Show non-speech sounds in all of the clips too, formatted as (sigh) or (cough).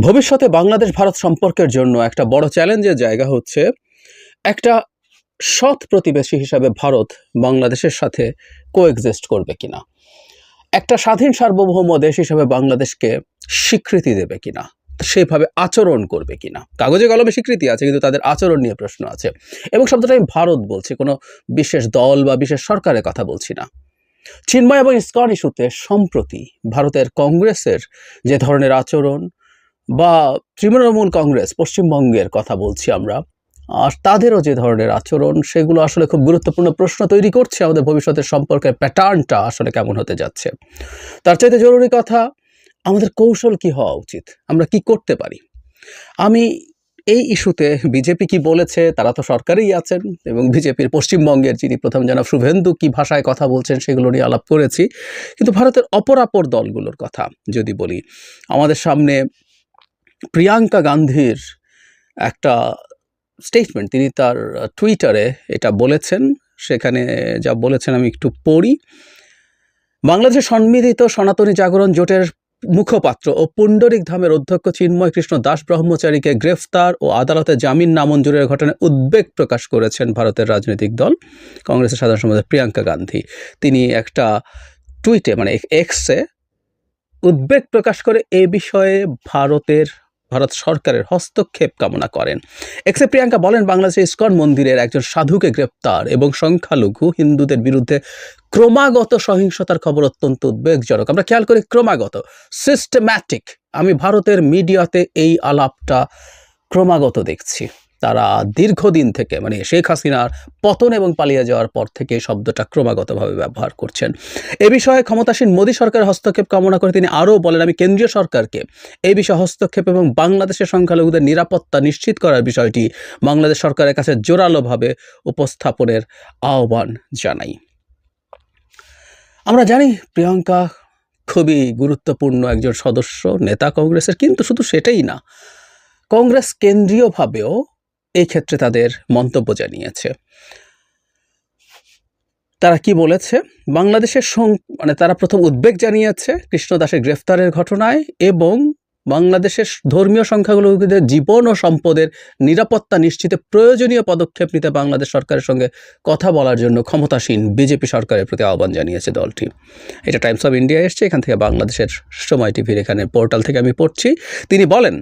ভবিষ্যতে বাংলাদেশ ভারত সম্পর্কের জন্য একটা বড় চ্যালেঞ্জের জায়গা হচ্ছে একটা সৎ প্রতিবেশী হিসাবে ভারত বাংলাদেশের সাথে কোএক্সিস্ট করবে কিনা? একটা স্বাধীন সার্বভৌম দেশ হিসাবে বাংলাদেশকে স্বীকৃতি দেবে কিনা? সেভাবে আচরণ করবে কিনা? কাগজে কলমে স্বীকৃতি আছে, কিন্তু তাদের আচরণ নিয়ে প্রশ্ন আছে। এবং শব্দটা আমি ভারত বলছি, কোনো বিশেষ দল বা বিশেষ সরকারের কথা বলছি না। চিন্ময় এবং ইস্কন ইস্যুতে সম্প্রতি ভারতের কংগ্রেসের যে ধরনের আচরণ বা তৃণমূল কংগ্রেস, পশ্চিমবঙ্গের কথা বলছি আমরা। আর তাদেরও যে ধরনের আচরণ, সেগুলো আসলে খুব গুরুত্বপূর্ণ প্রশ্ন তৈরি করছে। আমাদের ভবিষ্যতের সম্পর্কের প্যাটার্নটা আসলে কেমন হতে যাচ্ছে। তার চাইতে জরুরি কথা, আমাদের কৌশল কি হওয়া উচিত? আমরা কি করতে পারি? আমি এই ইস্যুতে বিজেপি কি বলেছে, তারা তো সরকারেই আছেন এবং বিজেপির পশ্চিমবঙ্গের যিনি প্রথম জনাব শুভেন্দু কি ভাষায় কথা বলছেন, সেগুলো নিয়ে আলাপ করেছি। কিন্তু ভারতের অপরাপর দলগুলোর কথা যদি বলি, আমাদের সামনে প্রিয়াঙ্কা গান্ধীর একটা স্টেটমেন্ট তিনি তার টুইটারে এটা বলেছেন। সেখানে যা বলেছেন আমি একটু পড়ি। বাংলাদেশের সম্মিলিত সনাতনী জাগরণ জোটের মুখপাত্র ও পুণ্ডরিক ধামের অধ্যক্ষ চিন্ময় কৃষ্ণ দাস ব্রহ্মচারীকে গ্রেফতার ও আদালতে জামিন নামঞ্জুরের ঘটনায় উদ্বেগ প্রকাশ করেছেন ভারতের রাজনৈতিক দল, কংগ্রেসের সাধারণ সম্পাদক প্রিয়াঙ্কা গান্ধী। তিনি একটা টুইটে মানে এক্সে উদ্বেগ প্রকাশ করে এ বিষয়ে ভারতের ভারত সরকারের হস্তক্ষেপ কামনা করেন। এক্সে প্রিয়াঙ্কা বলেন, বাংলাদেশের ইস্কন মন্দিরের একজন সাধুকে গ্রেপ্তার এবং সংখ্যালঘু হিন্দুদের বিরুদ্ধে ক্রমাগত সহিংসতার খবর অত্যন্ত উদ্বেগজনক। আমরা খেয়াল করি ক্রমাগত সিস্টেম্যাটিক আমি ভারতের মিডিয়াতে এই আলাপটা ক্রমাগত দেখছি। তারা দীর্ঘদিন থেকে মানে শেখ হাসিনার পতন এবং পালিয়ে যাওয়ার পর থেকে শব্দটা ক্রমাগতভাবে ব্যবহার করছেন। এ বিষয়ে ক্ষমতাসীন মোদী সরকারের হস্তক্ষেপ কামনা করে তিনি আরও বলেন, আমি কেন্দ্রীয় সরকারকে এই বিষয়ে হস্তক্ষেপ এবং বাংলাদেশের সংখ্যালঘুদের নিরাপত্তা নিশ্চিত করার বিষয়টি বাংলাদেশ সরকারের কাছে জোরালোভাবে উপস্থাপনের আহ্বান জানাই। আমরা জানি প্রিয়াঙ্কা খুবই গুরুত্বপূর্ণ একজন সদস্য, নেতা কংগ্রেসের, কিন্তু শুধু সেটাই না, কংগ্রেস কেন্দ্রীয়ভাবেও এই ক্ষেত্রে তাদের মন্তব্য জানিয়েছে। তারা কি বলেছে? বাংলাদেশের মানে তারা প্রথম উদ্বেগ জানিয়েছে কৃষ্ণদাসের গ্রেফতারের ঘটনায় এবং বাংলাদেশের ধর্মীয় সংখ্যাগুলোদের জীবন ও সম্পদের নিরাপত্তা নিশ্চিতে প্রয়োজনীয় পদক্ষেপ নিতে বাংলাদেশ সরকারের সঙ্গে কথা বলার জন্য ক্ষমতাসীন বিজেপি সরকারের প্রতি আহ্বান জানিয়েছে দলটি। এটা টাইমস অফ ইন্ডিয়া এসছে, এখান থেকে বাংলাদেশের সময় টিভির এখানে পোর্টাল থেকে আমি পড়ছি। তিনি বলেন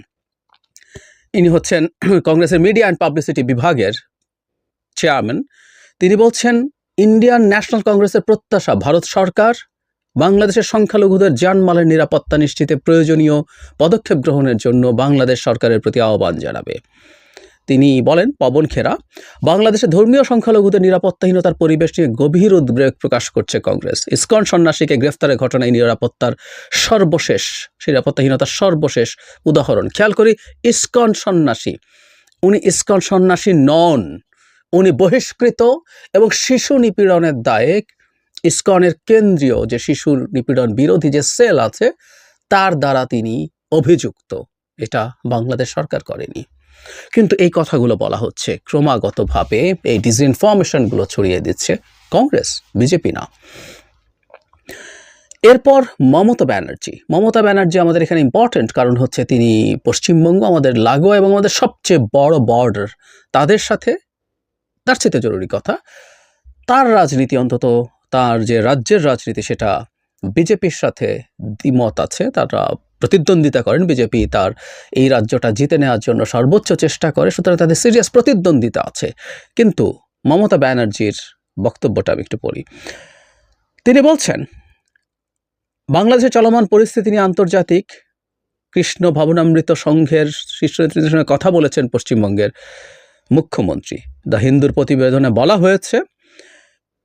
ইনি হচ্ছেন (clears throat) কংগ্রেসের মিডিয়া অ্যান্ড পাবলিসিটি বিভাগের চেয়ারম্যান। তিনি বলছেন, ইন্ডিয়ান ন্যাশনাল কংগ্রেসের প্রত্যাশা ভারত সরকার, বাংলাদেশের সংখ্যালঘুদের জানমালের নিরাপত্তা নিশ্চিতে প্রয়োজনীয় পদক্ষেপ গ্রহণের জন্য বাংলাদেশ সরকারের প্রতি আহ্বান জানাবে। তিনি বলেন, পবন খেরা, বাংলাদেশে ধর্মীয় সংখ্যালঘুদের নিরাপত্তাহীনতার পরিবেশ নিয়ে গভীর উদ্বেগ প্রকাশ করছে কংগ্রেস। ইস্কন সন্ন্যাসীকে গ্রেফতারের ঘটনায় নিরাপত্তার সর্বশেষ নিরাপত্তাহীনতার সর্বশেষ উদাহরণ। খেয়াল করি, ইস্কন সন্ন্যাসী, উনি ইস্কন সন্ন্যাসী নন। উনি বহিষ্কৃত এবং শিশু নিপীড়নের দায়ে ইস্কনের কেন্দ্রীয় যে শিশু নিপীড়ন বিরোধী যে সেল আছে, তার দ্বারা তিনি অভিযুক্ত। এটা বাংলাদেশ সরকার করেনি। কিন্তু এই কথাগুলো বলা হচ্ছে। ক্রমাগতভাবে এই ডিসইনফরমেশনগুলো ছড়িয়ে দিচ্ছে কংগ্রেস, বিজেপি না। এরপর মমতা ব্যানার্জি। মমতা ব্যানার্জি আমাদের এখানে ইম্পর্ট্যান্ট কারণ হচ্ছে তিনি পশ্চিমবঙ্গ, আমাদের লাগোয়া এবং আমাদের সবচেয়ে বড় বর্ডার তাদের সাথে তার চেয়ে জরুরি কথা। তার রাজনীতি অন্তত, তার যে রাজ্যের রাজনীতি সেটা বিজেপির সাথে দ্বিমত আছে, তারা প্রতিদ্বন্দ্বিতা করেন। বিজেপি তার এই রাজ্যটা জিতে নেওয়ার জন্য সর্বোচ্চ চেষ্টা করে, সুতরাং তাদের সিরিয়াস প্রতিদ্বন্দ্বিতা আছে। কিন্তু মমতা ব্যানার্জির বক্তব্যটা আমি একটু পড়ি। তিনি বলছেন বাংলাদেশের চলমান পরিস্থিতি নিয়ে আন্তর্জাতিক কৃষ্ণ ভবনামৃত সংঘের শীর্ষ নেতৃত্বের সঙ্গে কথা বলেছেন পশ্চিমবঙ্গের মুখ্যমন্ত্রী। দ্য হিন্দুর প্রতিবেদনে বলা হয়েছে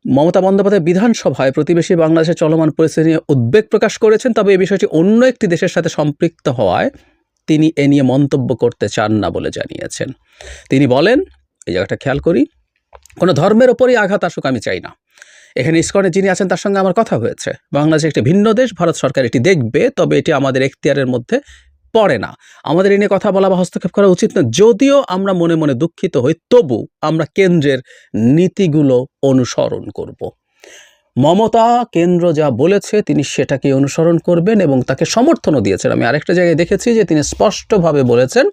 মমতা বন্দ্যোপাধ্যায় বিধানসভায় প্রতিবেশী বাংলাদেশের চলমান পরিস্থিতি নিয়ে উদ্বেগ প্রকাশ করেছেন, তবে এই বিষয়টি অন্য একটি দেশের সাথে সম্পৃক্ত হওয়ায় তিনি এ নিয়ে মন্তব্য করতে চান না বলে জানিয়েছেন। তিনি বলেন, এই জায়গাটা খেয়াল করি, কোনো ধর্মের ওপরই আঘাত আসুক আমি চাই না। এখানে ইস্কনে যিনি আছেন তার সঙ্গে আমার কথা হয়েছে। বাংলাদেশ একটি ভিন্ন দেশ, ভারত সরকার এটি দেখবে, তবে এটি আমাদের এখতিয়ারের মধ্যে পড়ে না। আমাদের এ নিয়ে কথা বলা বা হস্তক্ষেপ করা উচিত না। যদিও আমরা মনে মনে দুঃখিত হই, তবু আমরা কেন্দ্রের নীতিগুলো অনুসরণ করব। মমতা কেন্দ্র যা বলেছে, তিনি সেটাকে অনুসরণ করবেন এবং তাকে সমর্থনও দিয়েছেন। আমি আরেকটা জায়গায় দেখেছি যে তিনি স্পষ্টভাবে বলেছেন,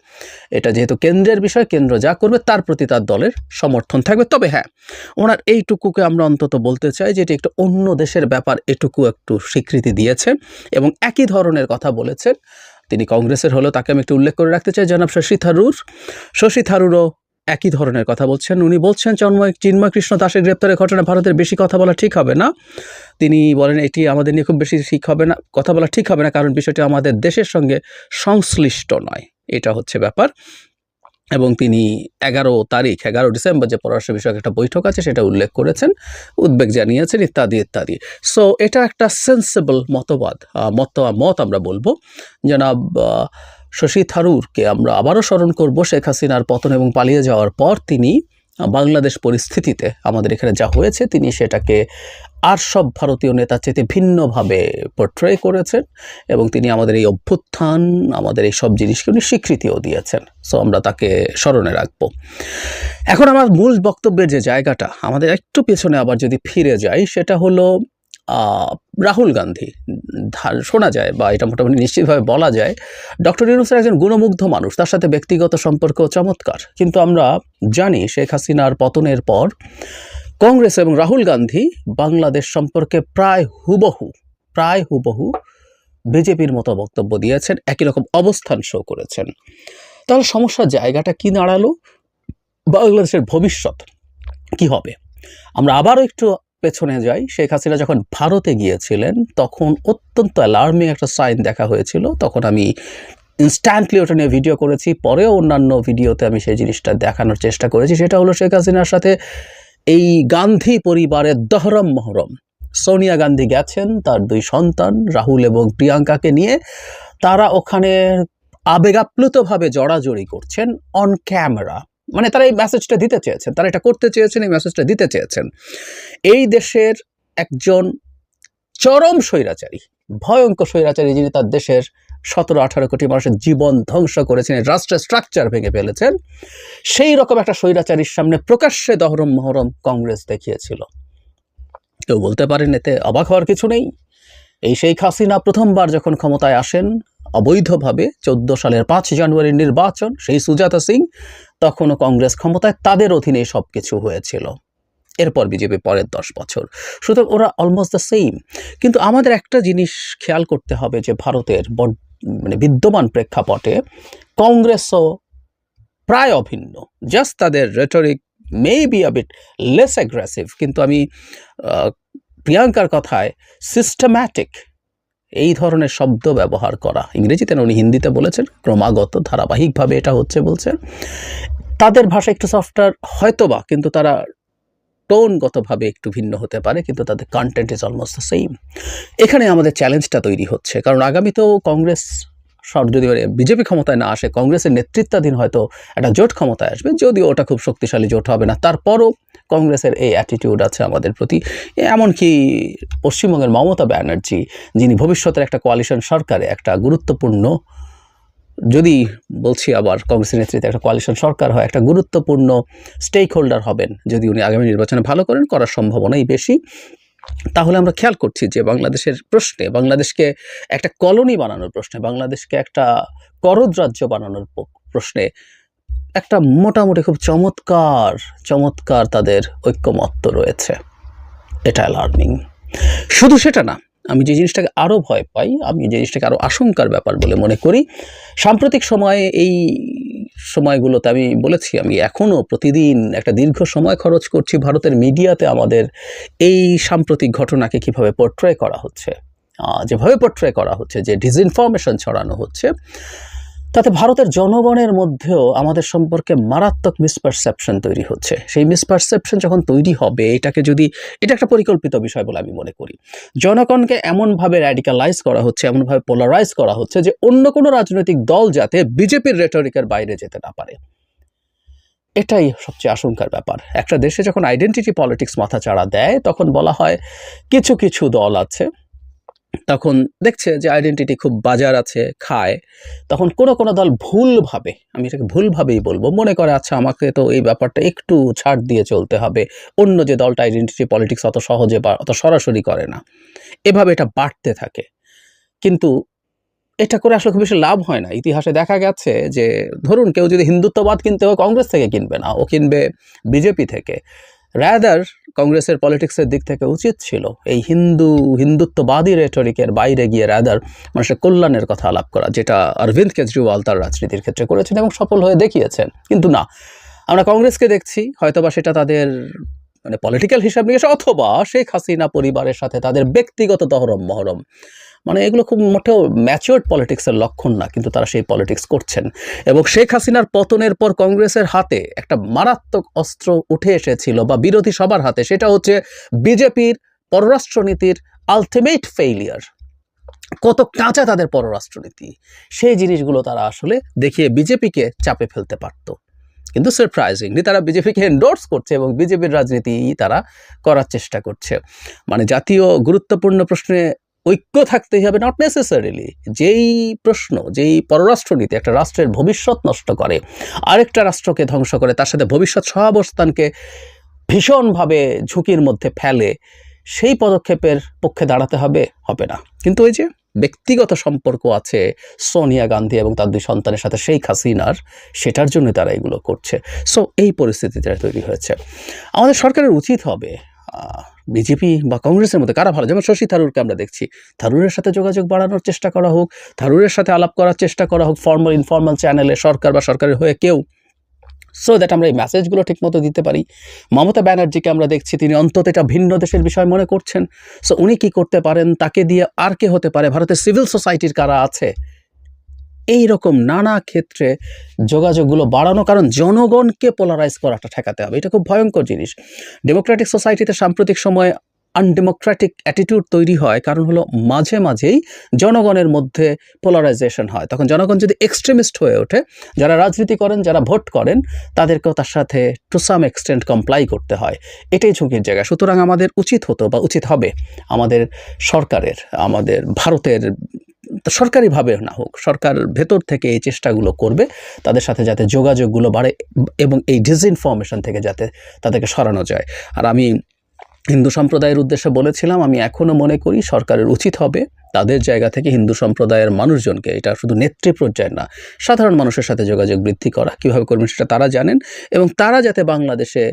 এটা যেহেতু কেন্দ্রের বিষয়, কেন্দ্র যা করবে তার প্রতি তার দলের সমর্থন থাকবে। তবে হ্যাঁ ওনার এইটুকুকে আমরা অন্তত বলতে চাই যে এটি একটা অন্য দেশের ব্যাপার, এটুকু একটু স্বীকৃতি দিয়েছেন এবং একই ধরনের কথা বলেছেন। তিনি কংগ্রেসের হলেও তাকে আমি একটু উল্লেখ করে রাখতে চাই, জনাব শশী থারুর। শশী থারুরও একই ধরনের কথা বলছেন। উনি বলছেন, চন্ময়, চিন্ময় কৃষ্ণ দাসের গ্রেপ্তারের ঘটনা ভারতের বেশি কথা বলা ঠিক হবে না। তিনি বলেন, এটি আমাদের নিয়ে খুব বেশি ঠিক হবে না, কথা বলা ঠিক হবে না, কারণ বিষয়টি আমাদের দেশের সঙ্গে সংশ্লিষ্ট নয়। এটা হচ্ছে ব্যাপার। এবং তিনি এগারো তারিখ, এগারো ডিসেম্বর যে পররাষ্ট্র বিষয়ক একটা বৈঠক আছে, সেটা উল্লেখ করেছেন, উদ্বেগ জানিয়েছেন, ইত্যাদি ইত্যাদি। সো এটা একটা সেন্সেবল মতবাদ মত মত আমরা বলব। জনাব শশী থারুরকে আমরা আবারও স্মরণ করব, শেখ হাসিনার পতন এবং পালিয়ে যাওয়ার পর তিনি বাংলাদেশ পরিস্থিতিতে আমাদের এখানে যা হয়েছে, তিনি সেটাকে আর সব ভারতীয় নেতার চেয়ে ভিন্নভাবে পোট্রে করেছেন এবং তিনি আমাদের এই অভ্যুত্থান, আমাদের এই সব জিনিসকে উনি স্বীকৃতিও দিয়েছেন। সো আমরা তাকে স্মরণে রাখব। এখন আমার মূল বক্তব্যের যে জায়গাটা, আমাদের একটু পেছনে আবার যদি ফিরে যাই, সেটা হলো রাহুল গান্ধী। শোনা যায় বা এটা মোটামুটি নিশ্চিতভাবে বলা যায়, ডক্টর ইউনুসের একজন গুণমুগ্ধ মানুষ, তার সাথে ব্যক্তিগত সম্পর্ক চমৎকার। কিন্তু আমরা জানি শেখ হাসিনার পতনের পর কংগ্রেস এবং রাহুল গান্ধী বাংলাদেশ সম্পর্কে প্রায় হুবহু প্রায় হুবহু বিজেপির মতো বক্তব্য দিয়েছেন, একই রকম অবস্থান শো করেছেন। তাহলে সমস্যার জায়গাটা কি দাঁড়াল? বাংলাদেশের ভবিষ্যৎ কি হবে? আমরা আবারও একটু পেছনে যাই। শেখ হাসিনা যখন ভারতে গিয়েছিলেন, তখন অত্যন্ত অ্যালার্মিং একটা সাইন দেখা হয়েছিল। তখন আমি ইনস্ট্যান্টলি ওটা নিয়ে ভিডিও করেছি। পরেও অন্যান্য ভিডিওতে আমি সেই জিনিসটা দেখানোর চেষ্টা করেছি। সেটা হলো শেখ হাসিনার সাথে এই গান্ধী পরিবারের দহরম মহরম। সোনিয়া গান্ধী গেছেন, তার দুই সন্তান, রাহুল এবং প্রিয়াঙ্কাকে নিয়ে। তারা ওখানে আবেগাপ্লুতভাবে জড়াজড়ি করছেন অন ক্যামেরা মানে তারা এই মেসেজটা দিতে চেয়েছেন, তারা এটা করতে চেয়েছেন, এই মেসেজটা দিতে চেয়েছেন। এই দেশের একজন চরম স্বৈরাচারী, ভয়ঙ্কর স্বৈরাচারী যিনি তার দেশের সতেরো আঠারো কোটি মানুষের জীবন ধ্বংস করেছেন রাষ্ট্রের স্ট্রাকচার ভেঙে ফেলেছেন। সেই রকম একটা স্বৈরাচারীর সামনে প্রকাশ্যে দহরম মহরম কংগ্রেস দেখিয়েছিল। কেউ বলতে পারেন এতে অবাক হওয়ার কিছু নেই। এই শেখ হাসিনা প্রথমবার যখন ক্ষমতায় আসেন, অবৈধভাবে চোদ্দ সালের পাঁচ জানুয়ারির নির্বাচন, সেই সুজাতা সিং তখনও কংগ্রেস ক্ষমতায় তাদের অধীনে সব কিছু হয়েছিল। এরপর বিজেপি পরের দশ বছর। সুতরাং ওরা অলমোস্ট দ্য সেম কিন্তু আমাদের একটা জিনিস খেয়াল করতে হবে যে ভারতের বড- মানে বিদ্যমান প্রেক্ষাপটে কংগ্রেসও প্রায় অভিন্ন। জাস্ট তাদের rhetoric may be a bit less aggressive কিন্তু আমি প্রিয়াঙ্কার কথায় সিস্টেম্যাটিক এই ধরনের শব্দ ব্যবহার করা। ইংরেজিতে উনি হিন্দিতে বলেছেন, ক্রমাগত, ধারাবাহিকভাবে এটা হচ্ছে বলছেন। তাদের ভাষা একটু সফটওয়্যার হয়তোবা, কিন্তু তারা টোনগতভাবে একটু ভিন্ন হতে পারে, কিন্তু তাদের content is almost the same এখানে আমাদের চ্যালেঞ্জটা তৈরি হচ্ছে, কারণ আগামীতেও কংগ্রেস সর, যদি বিজেপি ক্ষমতায় না আসে, কংগ্রেসের নেতৃত্বাধীন হয়তো একটা জোট ক্ষমতায় আসবে, যদিও ওটা খুব শক্তিশালী জোট হবে না, তারপরও কংগ্রেসের এই অ্যাটিটিউড আছে আমাদের প্রতি। এমনকি পশ্চিমবঙ্গের মমতা ব্যানার্জি, যিনি ভবিষ্যতের একটা কোয়ালিশন সরকারে একটা গুরুত্বপূর্ণ যদি বলছি আবার কংগ্রেসের নেতৃত্বে একটা কোয়ালিশন সরকার হয়, একটা গুরুত্বপূর্ণ স্টেক হোল্ডার হবেন, যদি উনি আগামী নির্বাচনে ভালো করেন, করার সম্ভাবনাই বেশি, তাহলে আমরা খেয়াল করছি যে বাংলাদেশের প্রশ্নে, বাংলাদেশকে একটা কলোনি বানানোর প্রশ্নে, বাংলাদেশকে একটা করদ রাজ্য বানানোর প্রশ্নে একটা মোটামুটি খুব চমৎকার চমৎকার তাদের ঐক্যমত্য রয়েছে। এটা লার্নিং শুধু সেটা না আমি যে জিনিসটাকে আরও ভয় পাই, আমি যে জিনিসটাকে আরও আশঙ্কার ব্যাপার বলে মনে করি, সাম্প্রতিক সময়ে এই সময়গুলোতে আমি বলেছি, আমি এখনও প্রতিদিন একটা দীর্ঘ সময় খরচ করছি ভারতের মিডিয়াতে আমাদের এই সাম্প্রতিক ঘটনাকে কীভাবে পোর্ট্রে করা হচ্ছে। যেভাবে পোর্ট্রে করা হচ্ছে, যে ডিসইনফরমেশন ছড়ানো হচ্ছে তাতে ভারতের জনগণের মধ্যেও আমাদের সম্পর্কে মারাত্মক মিসপারসেপশন তৈরি হচ্ছে। সেই মিসপারসেপশন যখন তৈরি হবে, এটাকে যদি, এটা একটা পরিকল্পিত বিষয় বলে আমি মনে করি। জনগণকে এমনভাবে র্যাডিক্যালাইজ করা হচ্ছে, এমনভাবে পোলারাইজ করা হচ্ছে যে অন্য কোনো রাজনৈতিক দল যাতে বিজেপির রেটরিকের বাইরে যেতে না পারে। এটাই সবচেয়ে আশঙ্কার ব্যাপার। একটা দেশে যখন আইডেন্টিটি পলিটিক্স মাথা চাড়া দেয়, তখন বলা হয় কিছু কিছু দল আছে তখন দেখছে যে আইডেন্টিটি খুব বাজার আছে, খায়। তখন কোনো কোনো দল ভুলভাবে আমি এটাকে ভুলভাবেই বলব, মনে করে আচ্ছা আমাকে তো এই ব্যাপারটা একটু ছাড় দিয়ে চলতে হবে। অন্য যে দলটা আইডেন্টিটি পলিটিক্স অত সহজে বা, অত সরাসরি করে না। এভাবে এটা বাড়তে থাকে। কিন্তু এটা করে আসলে খুব বেশি লাভ হয় না। ইতিহাসে দেখা গেছে যে, ধরুন কেউ যদি হিন্দুত্ববাদ কিনতে হয় কংগ্রেস থেকে কিনবে না, ও কিনবে বিজেপি থেকে। রাদার কংগ্রেসের পলিটিক্সের দিক থেকে উচিত ছিল এই হিন্দু, হিন্দুত্ববাদী রেটরিকের বাইরে গিয়ে রাদার মানুষের কল্যাণের কথা আলাপ করা, যেটা অরবিন্দ কেজরিওয়াল তার রাজনীতির ক্ষেত্রে করেছেন এবং সফল হয়ে দেখিয়েছেন। কিন্তু না, আমরা কংগ্রেসকে দেখছি, হয়তোবা সেটা তাদের মানে পলিটিক্যাল হিসাব নিয়ে অথবা শেখ হাসিনা পরিবারের সাথে তাদের ব্যক্তিগত দহরম মহরম মানে এগুলো খুব মোটেও ম্যাচিওর্ড পলিটিক্সের লক্ষণ না, কিন্তু তারা সেই পলিটিক্স করছেন। এবং শেখ হাসিনার পতনের পর কংগ্রেসের হাতে একটা মারাত্মক অস্ত্র উঠে এসেছিল বা বিরোধী সবার হাতে, সেটা হচ্ছে বিজেপির পররাষ্ট্রনীতির আলটিমেট ফেইলিয়ার কত কাঁচা তাদের পররাষ্ট্রনীতি, সেই জিনিসগুলো তারা আসলে দেখিয়ে বিজেপিকে চাপে ফেলতে পারত। কিন্তু সারপ্রাইজিংলি তারা বিজেপিকে এন্ডোর্স করছে এবং বিজেপির রাজনীতি তারা করার চেষ্টা করছে। মানে জাতীয় গুরুত্বপূর্ণ প্রশ্নে ঐক্য থাকতেই হবে নট নেসেসারিলি যেই প্রশ্ন, যেই পররাষ্ট্রনীতি একটা রাষ্ট্রের ভবিষ্যৎ নষ্ট করে, আরেকটা রাষ্ট্রকে ধ্বংস করে, তার সাথে ভবিষ্যৎ সহাবস্থানকে ভীষণভাবে ঝুঁকির মধ্যে ফেলে, সেই পদক্ষেপের পক্ষে দাঁড়াতে হবে হবে না। কিন্তু ওই যে ব্যক্তিগত সম্পর্ক আছে সোনিয়া গান্ধী এবং তার দুই সন্তানের সাথে শেখ হাসিনার, সেটার জন্য তারা এগুলো করছে। সো এই পরিস্থিতিটা তৈরি হয়েছে। আমাদের সরকারের উচিত হবে বিজেপি বা কংগ্রেসের মধ্যে কারা ভালো? যেমন শশী থারুরকে আমরা দেখছি। থারুরের সাথে যোগাযোগ বাড়ানোর চেষ্টা করা হোক, থারুরের সাথে আলাপ করার চেষ্টা করা হোক ফর্মাল ইনফর্মাল চ্যানেলে সরকার বা সরকারের হয়ে কেউ। সো দ্যাট আমরা এই মেসেজগুলো ঠিকমতো দিতে পারি। মমতা ব্যানার্জিকে আমরা দেখছি, তিনি অন্তত এটা ভিন্ন দেশের বিষয় মনে করছেন। সো উনি কি করতে পারেন, তাকে দিয়ে আর কে হতে পারে? ভারতের সিভিল সোসাইটির কারা আছে? এই রকম নানা ক্ষেত্রে যোগাযোগগুলো বাড়ানো, কারণ জনগণকে পোলারাইজ করাটা ঠেকাতে হবে। এটা খুব ভয়ঙ্কর জিনিস। ডেমোক্রেটিক সোসাইটিতে সাম্প্রতিক সময়ে আনডেমোক্রেটিক অ্যাটিটিউড তৈরি হয়, কারণ হলো মাঝে মাঝেই জনগণের মধ্যে পোলারাইজেশন হয়। তখন জনগণ যদি এক্সট্রিমিস্ট হয়ে ওঠে, যারা রাজনীতি করেন, যারা ভোট করেন, তাদেরকেও তার সাথে টু সাম এক্সটেন্ট কমপ্লাই করতে হয়। এটাই ঝুঁকির জায়গা। সুতরাং আমাদের উচিত হতো বা উচিত হবে আমাদের সরকারের, আমাদের ভারতের সরকারিভাবে না হোক, সরকার ভেতর থেকে এই চেষ্টাগুলো করবে তাদের সাথে যাতে যোগাযোগগুলো বাড়ে এবং এই ডিসইনফরমেশন থেকে যাতে তাদেরকে সরানো যায়। আর আমি হিন্দু সম্প্রদায়ের উদ্দেশ্যে বলেছিলাম, আমি এখনও মনে করি সরকারের উচিত হবে তাদের জায়গা থেকে হিন্দু সম্প্রদায়ের মানুষজনকে, এটা শুধু নেত্রী পর্যায়ে না, সাধারণ মানুষের সাথে যোগাযোগ বৃদ্ধি করা, কীভাবে করবেন সেটা তারা জানেন এবং তারা যাতে বাংলাদেশে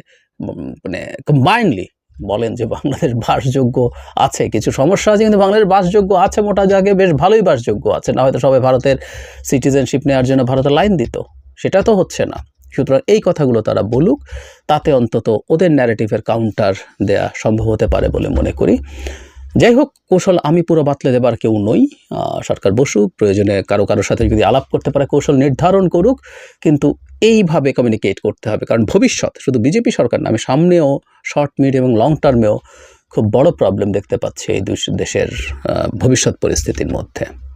মানে কম্বাইনলি বলেন যে বাংলাদেশ বাসযোগ্য আছে। কিছু সমস্যা আছে, কিন্তু বাংলাদেশ বাসযোগ্য আছে, মোটা জায়গায় বেশ ভালোই বাসযোগ্য আছে। না হয়তো সবাই ভারতের সিটিজেনশিপ নেওয়ার জন্য ভারতের লাইন দিত। সেটা তো হচ্ছে না। সুতরাং এই কথাগুলো তারা বলুক, তাতে অন্তত ওদের ন্যারেটিভের কাউন্টার দেয়া সম্ভব হতে পারে বলে মনে করি। যাই হোক কৌশল আমি পুরো বাতলে দেবার কেউ নই। সরকার বসুক, প্রয়োজনে কারও কারোর সাথে যদি আলাপ করতে পারে, কৌশল নির্ধারণ করুক, কিন্তু এইভাবে কমিউনিকেট করতে হবে। কারণ ভবিষ্যৎ শুধু বিজেপি সরকার না, আমি সামনেও শর্ট মিড এবং লং টার্মেও খুব বড় প্রবলেম দেখতে পাচ্ছি এই দুই দেশের ভবিষ্যৎ পরিস্থিতির মধ্যে।